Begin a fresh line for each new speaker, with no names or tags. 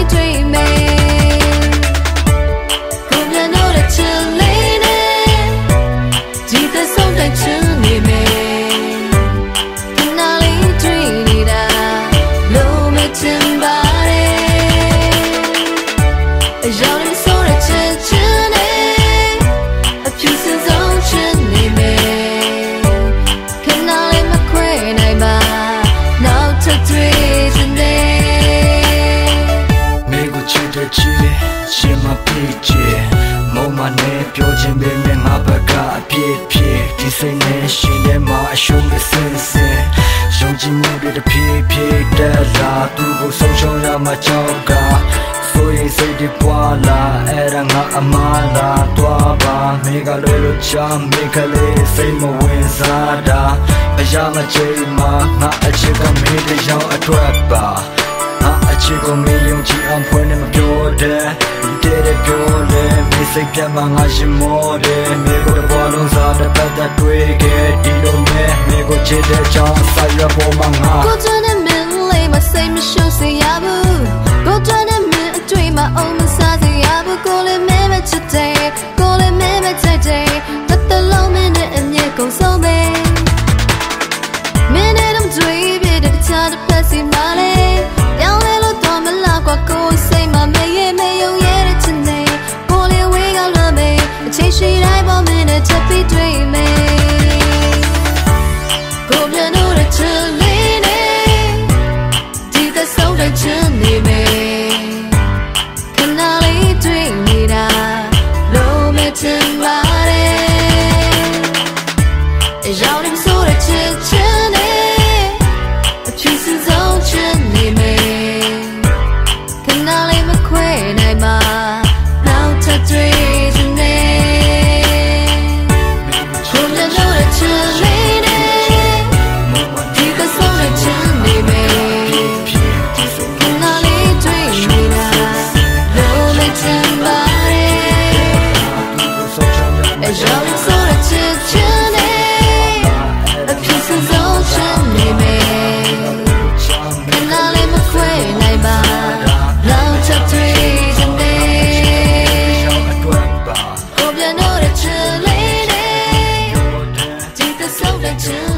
နဲ့ နဲ့ပြောချင်ပေမဲ့ငါ
ဘက်ကအပြည့်ဖြစ်ဒီစိတ်နဲ့ရှင်ထဲမှာအရှုံးအစင်စင်ရှုံးချင်မှုတွေတဖြည်းဖြည်းတက်လာသူကိုဆုံးရှုံးရမှကြောက်ကဆိုရင်စိတ်တွေပွာလာအဲ့ဒါငါအမားလာတွားပါမိကလွယ်လို့ချမ်းမိကလေးစိတ်မဝင်စားတာအရာမချိန်မှာငါအချစ်ကမေးတဲ့ရောက်အတွက်ပါ ငါအချစ်ကိုမယုံကြည်အောင်ဖွင့်နေမပြောတဲ့တဲ့ပြောလေမိစိတ်ပြတ်မှငါရှင်မောတယ်မိကိုတဘောလုံးစားတဲ့ပတ်သက်တွေ့ခဲ့ဒီလိုနဲ့မိကိုချစ်တဲ့ချောင်းဆိုင်ရပေါ်မှာငါ
ကိုကျွမ်းတဲ့မင်းလေးမစိတ်မရှုပ်စေရဘူးကိုကျွမ်းတဲ့မင်းအတွေ့မှာအောင်မစားစေရဘူးကိုလည်းမဲမချစ်တယ်ကိုလည်းမဲမချစ်တယ်တတလုံးမင်းနဲ့အမြဲကုန်ဆုံးပဲမင်းနဲ့တော့တွေ့ပြတဲ့ချားတဲ့ဖက်စီ ချင်းလေးနေဒီသက်ဆုံးတဲ့ချင်းနေမယ်ခဏလေးတွေ့နေတာလုံးမချင်ပါ to